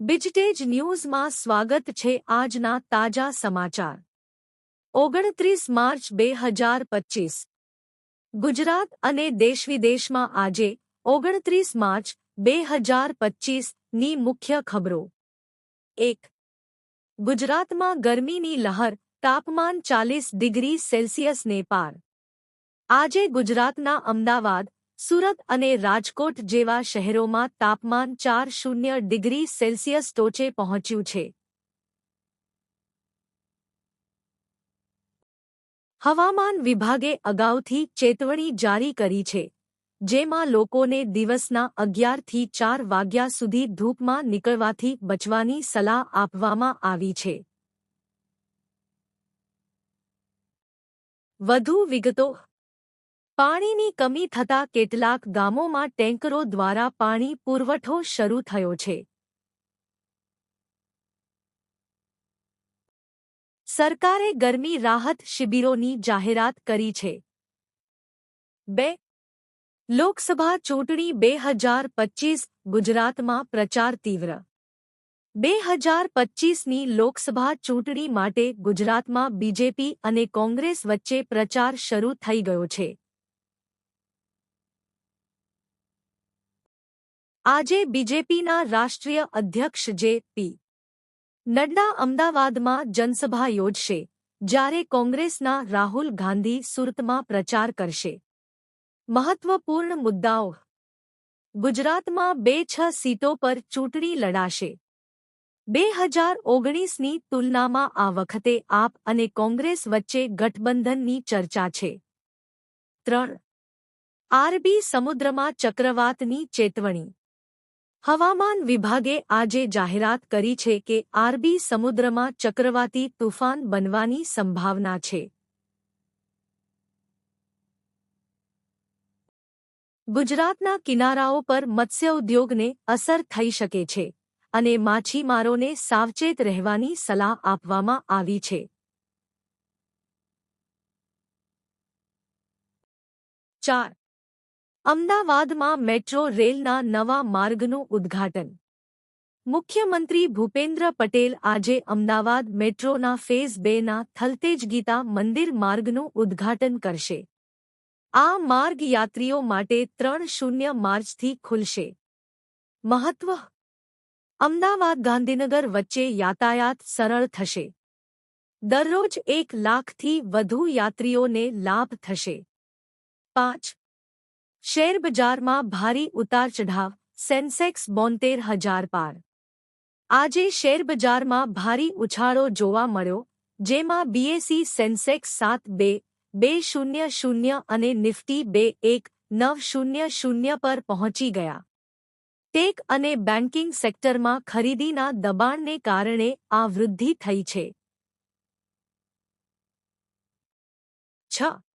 બિજટેજ ન્યૂઝમાં સ્વાગત છે આજના તાજા સમાચાર. ઓગણત્રીસ માર્ચ બે હજાર પચીસ. ગુજરાત અને દેશવિદેશમાં આજે, ઓગણત્રીસ માર્ચ બે હજાર પચીસની મુખ્ય ખબરો. એક. ગુજરાતમાં ગરમીની લહર, તાપમાન ચાલીસ ડિગ્રી સેલ્સિયસને પાર આજે ગુજરાતના અમદાવાદ સુરત અને રાજકોટ જેવા શહેરોમાં તાપમાન ચાર શૂન્ય ડિગ્રી સેલ્સિયસ ટોચે પહોંચ્યું છે. હવામાન વિભાગે અગાઉથી ચેતવણી જારી કરી છે, જેમાં લોકોને દિવસના અગિયારથી ચાર વાગ્યા સુધી ધૂપમાં નીકળવાથી બચવાની સલાહ આપવામાં આવી છે. વધુ વિગતો પાણીની કમી થતા કેટલાક ગામોમાં ટેન્કરો દ્વારા પાણી પુરવઠો શરૂ થયો છે. સરકારે ગરમી રાહત શિબિરોની જાહેરાત કરી છે. બે. લોકસભા ચૂંટણી બે હજાર પચ્ચીસ ગુજરાતમાં પ્રચાર તીવ્ર. બે હજાર પચ્ચીસની લોકસભા ચૂંટણી માટે ગુજરાતમાં બીજેપી અને કોંગ્રેસ વચ્ચે પ્રચાર શરૂ થઈ ગયો છે. આજે બીજેપીના રાષ્ટ્રીય અધ્યક્ષ જે પી. નડ્ડા અમદાવાદમાં જનસભા યોજશે, જ્યારે કોંગ્રેસના રાહુલ ગાંધી સુરતમાં પ્રચાર કરશે. મહત્વપૂર્ણ મુદ્દાઓ. ગુજરાતમાં બે છ સીટો પર ચૂંટણી લડાશે. બે હજાર ઓગણીસની તુલનામાં આ વખતે આપ અને કોંગ્રેસ વચ્ચે ગઠબંધનની ચર્ચા છે. ત્રણ. આરબી સમુદ્રમાં ચક્રવાતની ચેતવણી. હવામાન વિભાગે આજે જાહેરાત કરી છે કે આરબી સમુદ્રમાં ચક્રવાતી તુફાન બનવાની સંભાવના છે. ગુજરાતના કિનારાઓ પર મત્સ્યોદ્યોગને અસર થઈ શકે છે અને માછીમારોને સાવચેત રહેવાની સલાહ આપવામાં આવી છે. ચાર અમદાવાદમાં મેટ્રો રેલના નવા માર્ગનું ઉદ્ઘાટન. મુખ્યમંત્રી ભૂપેન્દ્ર પટેલ આજે અમદાવાદ મેટ્રોના ફેઝ બેના થલતેજ ગીતા મંદિર માર્ગનું ઉદ્ઘાટન કરશે. આ માર્ગ યાત્રીઓ માટે ત્રણ શૂન્ય માર્ચથી ખુલશે. મહત્વ? અમદાવાદ ગાંધીનગર વચ્ચે યાતાયાત સરળ થશે. દરરોજ એક લાખથી વધુ યાત્રીઓને લાભ થશે. પાંચ શેરબજારમાં ભારી ઉતાર ચઢાવ, સેન્સેક્સ હજાર પાર. આજે શેરબજારમાં ભારી ઉછાળો જોવા મળ્યો, જેમાં બીએસી સેન્સેક્સ સાત બે બે શૂન્ય શૂન્ય અને નિફ્ટી બે એક, નવ શૂન્ય શૂન્ય પર પહોંચી ગયા. ટેક અને બેન્કિંગ સેક્ટરમાં ખરીદીના દબાણને કારણે આ વૃદ્ધિ થઈ છે. છ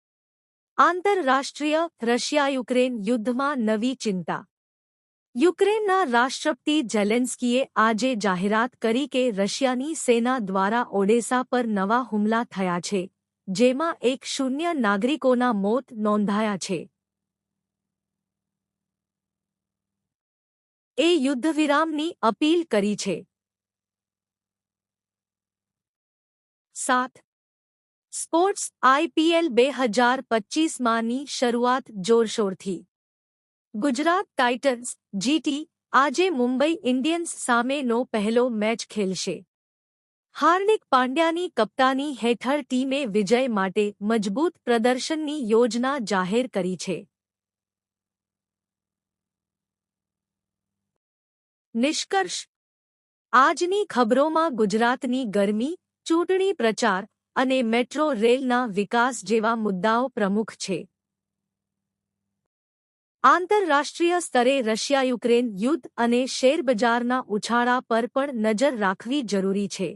આંતરરાષ્ટ્રીય રશિયા યુક્રેન યુદ્ધમાં નવી ચિંતા. યુક્રેનના રાષ્ટ્રપતિ ઝેલેન્સ્કીએ આજે જાહેરાત કરી કે રશિયાની સેના દ્વારા ઓડેસા પર નવા હુમલા થયા છે, જેમાં એક શૂન્ય નાગરિકોના મોત નોંધાયા છે. એ યુદ્ધવિરામની અપીલ કરી છે. સાત સ્પોર્ટ્સ આઈપીએલ બે હજાર પચ્ચીસમાંની શરૂઆત જોરશોરથી. ગુજરાત ટાઇટન્સ જીટી આજે મુંબઈ ઇન્ડિયન્સ સામેનો પહેલો મેચ ખેલશે. હાર્દિક પાંડ્યાની કપ્તાની હેઠળ ટીમે વિજય માટે મજબૂત પ્રદર્શનની યોજના જાહેર કરી છે. નિષ્કર્ષ. આજની ખબરોમાં ગુજરાતની ગરમી, ચૂંટણી પ્રચાર અને મેટ્રો રેલના વિકાસ જેવા મુદ્દાઓ પ્રમુખ છે. આંતરરાષ્ટ્રીય સ્તરે રશિયા યુક્રેન યુદ્ધ અને શેરબજારના ઉછાળા પર પણ નજર રાખવી જરૂરી છે.